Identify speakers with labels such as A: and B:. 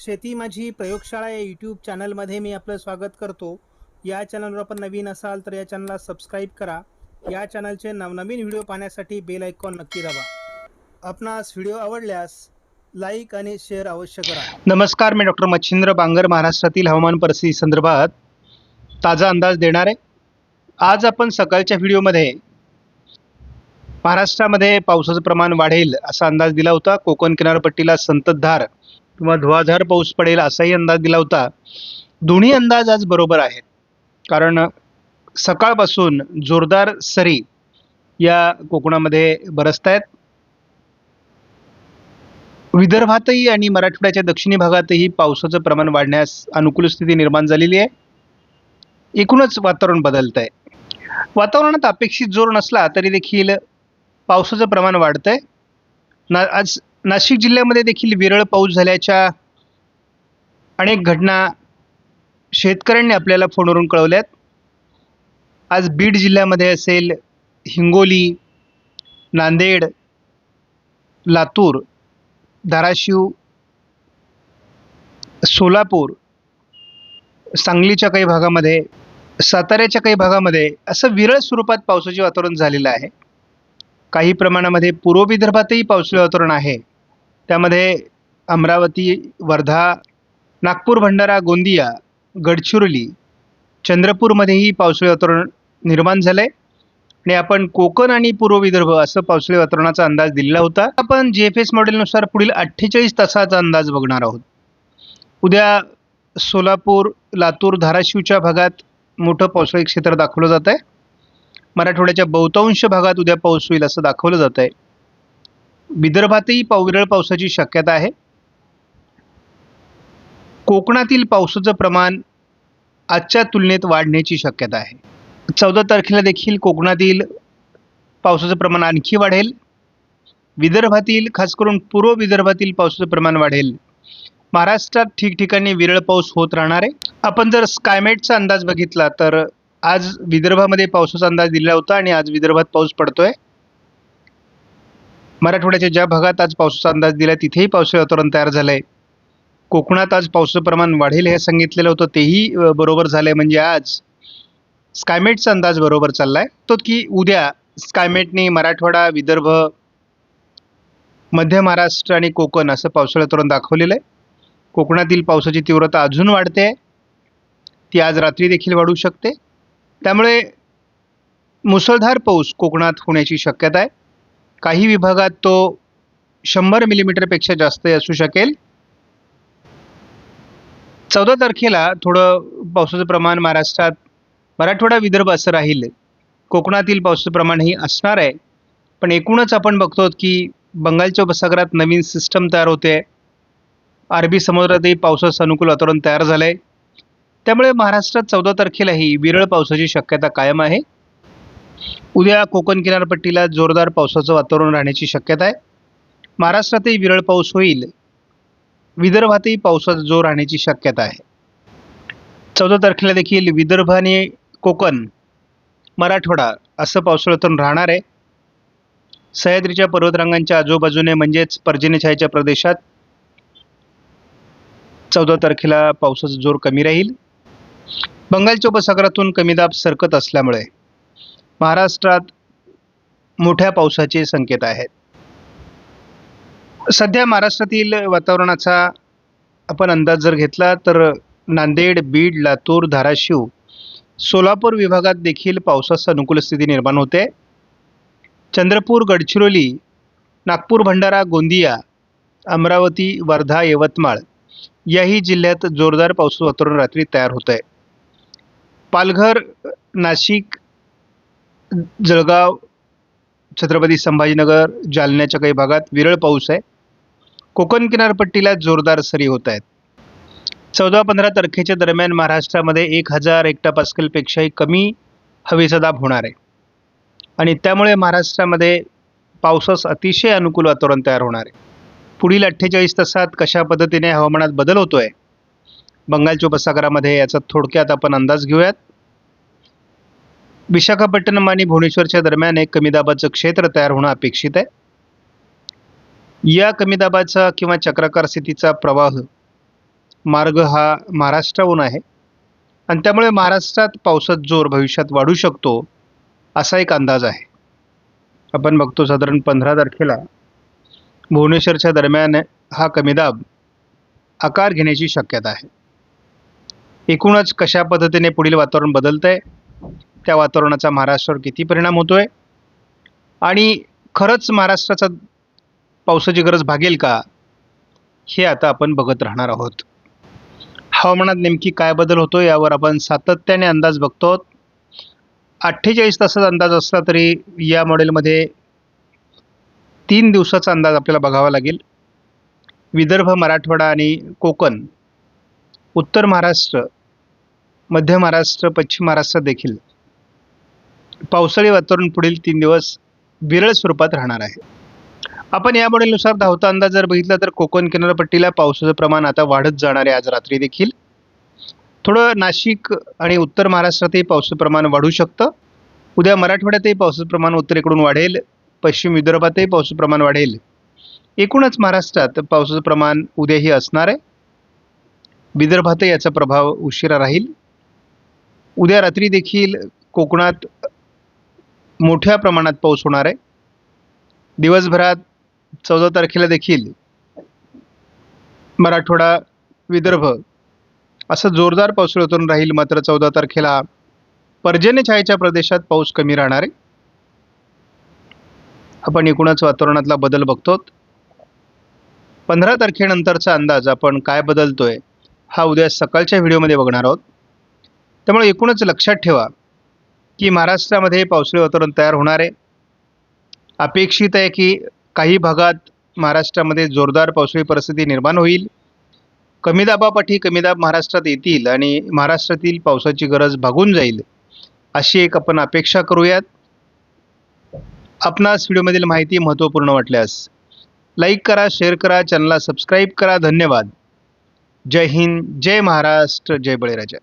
A: शेती माझी प्रयोगशाळा या यूट्यूब चॅनलमध्ये मी आपलं स्वागत करतो. या चॅनलवर आपण नवीन असाल तर या चॅनलला सबस्क्राईब करा. या चॅनलचे नवनवीन व्हिडिओ पाहण्यासाठी बेल आयकॉन नक्की दाबा. आपणास व्हिडिओ आवडल्यास लाईक आणि शेअर अवश्य करा.
B: नमस्कार मी डॉक्टर मच्छिंद्र बांगर महाराष्ट्रातील हवामान परिस्थिती संदर्भात ताजा अंदाज देणार. आहे आज आपण सकाळच्या व्हिडिओमध्ये महाराष्ट्रामध्ये पावसाचं प्रमाण वाढेल असा अंदाज दिला होता. कोकण किनारपट्टीला संततधार किंवा धुवाधार पाऊस पडेल असाही अंदाज दिला होता. दोन्ही अंदाज आज बरोबर आहेत. कारण सकाळपासून जोरदार सरी या कोकणामध्ये बरसत आहेत. विदर्भातही आणि मराठवाड्याच्या दक्षिणी भागातही पावसाचं प्रमाण वाढण्यास अनुकूल स्थिती निर्माण झालेली आहे. एकूणच वातावरण बदलत आहे. वातावरणात अपेक्षित जोर नसला तरी देखील पावसाचं प्रमाण वाढतंय. ना आज नाशिक जिल्ह्यामध्ये देखील विरळ पाऊस झाल्याच्या अनेक घटना शेतकऱ्यांनी आपल्याला फोनवरून कळवल्यात. आज बीड जिल्ह्यामध्ये असेल हिंगोली नांदेड लातूर धाराशिव सोलापूर सांगलीच्या काही भागामध्ये साताऱ्याच्या काही भागामध्ये असं विरळ स्वरूपात पावसाचे वातावरण झालेलं आहे. काही प्रमाणामध्ये पूर्व विदर्भातही पावसाळी वातावरण आहे. त्यामध्ये अमरावती वर्धा नागपूर भंडारा गोंदिया गडचिरोली चंद्रपूरमध्येही पावसाळी वातावरण निर्माण झालं आहे आणि आपण कोकण आणि पूर्व विदर्भ असं पावसाळी वातावरणाचा अंदाज दिलेला होता. आपण जी एफ एस मॉडेलनुसार पुढील अठ्ठेचाळीस तासाचा अंदाज बघणार आहोत. उद्या सोलापूर लातूर धाराशिवच्या भागात मोठं पावसाळी क्षेत्र दाखवलं जात आहे मराठवाड्याच्या बहुतांश भागात उद्या पाऊस होईल असं दाखवलं जात आहे विदर्भातही पावविरळ पावसाची शक्यता आहे. कोकणातील पावसाचं प्रमाण आजच्या तुलनेत वाढण्याची शक्यता आहे. चौदा तारखेला देखील कोकणातील पावसाचं प्रमाण आणखी वाढेल. विदर्भातील खास करून पूर्व विदर्भातील पावसाचं प्रमाण वाढेल. महाराष्ट्रात ठिकठिकाणी विरळ पाऊस होत राहणार आहे. आपण जर स्कायमेटचा अंदाज बघितला तर आज विदर्भामध्ये पावसाचा अंदाज दिला होता आणि आज विदर्भात पाऊस पडतोय. मराठवाड्याच्या ज्या भागात आज पावसाचा अंदाज दिला तिथेही पावसाळी वातावरण तयार आहे कोकणात आज पावसाचं प्रमाण वाढेल हे सांगितलेलं होतं तेही बरोबर बरोबर आहे म्हणजे आज स्कायमेटचा अंदाज बरोबर चालला आहे तो की उद्या स्कायमेटने मराठवाडा विदर्भ मध्य महाराष्ट्र आणि कोकण असं पावसाळी वातावरण दाखवलेलं आहे. कोकणातील पावसाची तीव्रता अजून वाढते आहे. ती आज रात्री देखील वाढू शकते. त्यामुळे मुसळधार पाऊस कोकणात होण्याची शक्यता आहे. काही विभागात तो शंभर मिलीमीटरपेक्षा जास्त असू शकेल. चौदा तारखेला थोडं पावसाचं प्रमाण महाराष्ट्रात मराठवाडा विदर्भ असं राहील. कोकणातील पावसाचं प्रमाणही असणार आहे. पण एकूणच आपण बघतो की बंगालच्या उपसागरात नवीन सिस्टम तयार होते. अरबी समुद्रातही पावसाचं अनुकूल वातावरण तयार झालं आहे त्यामुळे महाराष्ट्रात चौदा तारखेलाही विरळ पावसाची शक्यता कायम आहे. उद्या कोकण किनारपट्टीला जोरदार पावसाचं वातावरण राहण्याची शक्यता आहे. महाराष्ट्रातही विरळ पाऊस होईल. विदर्भातही पावसाचा जोर राहण्याची शक्यता आहे. चौदा तारखेला देखील विदर्भ आणि कोकण मराठवाडा असं पावसाळ्यातून राहणार आहे. सह्याद्रीच्या पर्वतरांगांच्या आजूबाजूने म्हणजेच पर्जन्यछायेच्या प्रदेशात चौदा तारखेला पावसाचा जोर कमी राहील. बंगालच्या उपसागरातून कमी दाब सरकत असल्यामुळे महाराष्ट्रात मोठ्या पावसाचे संकेत आहेत. सध्या महाराष्ट्रातील वातावरणाचा आपण अंदाज जर घेतला तर नांदेड बीड लातूर धाराशिव सोलापूर विभागात देखील पावसास अनुकूल स्थिती निर्माण होते. चंद्रपूर गडचिरोली नागपूर भंडारा गोंदिया अमरावती वर्धा यवतमाळ याही जिल्ह्यात जोरदार पावसाचं वातावरण रात्री तयार होत आहे पालघर नाशिक जळगाव छत्रपती संभाजीनगर जालन्याच्या काही भागात विरळ पाऊस आहे. कोकण किनारपट्टीला जोरदार सरी होत आहेत. चौदा पंधरा तारखेच्या दरम्यान महाराष्ट्रामध्ये एक हजार पेक्षाही कमी हवेचा दाब होणार आहे. आणि त्यामुळे महाराष्ट्रामध्ये पावसास अतिशय अनुकूल वातावरण तयार होणार आहे. पुढील अठ्ठेचाळीस तासात कशा पद्धतीने हवामानात बदल होतो आहे बंगालच्या उपसागरामध्ये याचा थोडक्यात आपण अंदाज घेऊयात. विशाखापट्टणम आणि भुवनेश्वरच्या दरम्यान एक कमी दाबाचं क्षेत्र तयार होणं अपेक्षित आहे. या कमी दाबाचा किंवा चक्राकार स्थितीचा प्रवाह मार्ग हा महाराष्ट्राहून आहे. आणि त्यामुळे महाराष्ट्रात पावसात जोर भविष्यात वाढू शकतो असा एक अंदाज आहे. आपण बघतो साधारण पंधरा तारखेला भुवनेश्वरच्या दरम्यान हा कमी दाब आकार घेण्याची शक्यता आहे. एकूणच कशा पद्धतीने पुढील वातावरण बदलतं आहे त्या वातावरणाचा महाराष्ट्रावर किती परिणाम होतो आहे आणि खरंच महाराष्ट्राचा पावसाची गरज भागेल का? हे आता आपण बघत राहणार आहोत. हवामानात नेमकी काय बदल होतो यावर आपण सातत्याने अंदाज बघतो अठ्ठेचाळीस तासाचा अंदाज असला तरी या मॉडेलमध्ये तीन दिवसाचा अंदाज आपल्याला बघावा लागेल. विदर्भ मराठवाडा आणि कोकण उत्तर महाराष्ट्र मध्य महाराष्ट्र पश्चिम महाराष्ट्र देखील पावसाळी वातावरण पुढील तीन दिवस विरळ स्वरूपात राहणार आहे. आपण या मॉडेलनुसार धावता अंदाज जर बघितला तर कोकण किनारपट्टीला पावसाचं प्रमाण आता वाढत जाणार आहे आज रात्री देखील. थोडं नाशिक आणि उत्तर महाराष्ट्रातही पावसाचं प्रमाण वाढू शकतं. उद्या मराठवाड्यातही पावसाचं प्रमाण उत्तरेकडून वाढेल. पश्चिम विदर्भातही पावसाचं प्रमाण वाढेल. एकूणच महाराष्ट्रात पावसाचं प्रमाण उद्याही असणार आहे. विदर्भातही याचा प्रभाव उशिरा राहील. उद्या रात्री देखील कोकणात मोठ्या प्रमाणात पाऊस होणार आहे. दिवसभरात चौदा तारखेला देखील मराठवाडा विदर्भ असं जोरदार पाऊस वातावरण राहील. मात्र चौदा तारखेला पर्जन्यछायेच्या प्रदेशात पाऊस कमी राहणार आहे. आपण एकूणच वातावरणातला बदल बघतो पंधरा तारखेनंतरचा अंदाज आपण काय बदलतोय हा उद्या सकाळच्या व्हिडिओमध्ये बघणार आहोत. त्यामुळे एकूणच लक्षात ठेवा की महाराष्ट्रामध्ये पावसाळी वातावरण तयार होणार आहे. अपेक्षित आहे की काही भागात महाराष्ट्रामध्ये जोरदार पावसाळी परिस्थिती निर्माण होईल. कमी दाबापाठी कमी दाब महाराष्ट्रात येतील आणि महाराष्ट्रातील पावसाची गरज भागून जाईल अशी एक आपण अपेक्षा करूयात. आपणास व्हिडिओमधील माहिती महत्त्वपूर्ण वाटल्यास लाईक करा शेअर करा चॅनलला सबस्क्राईब करा. धन्यवाद. जय हिंद जय महाराष्ट्र जय बळीराजा.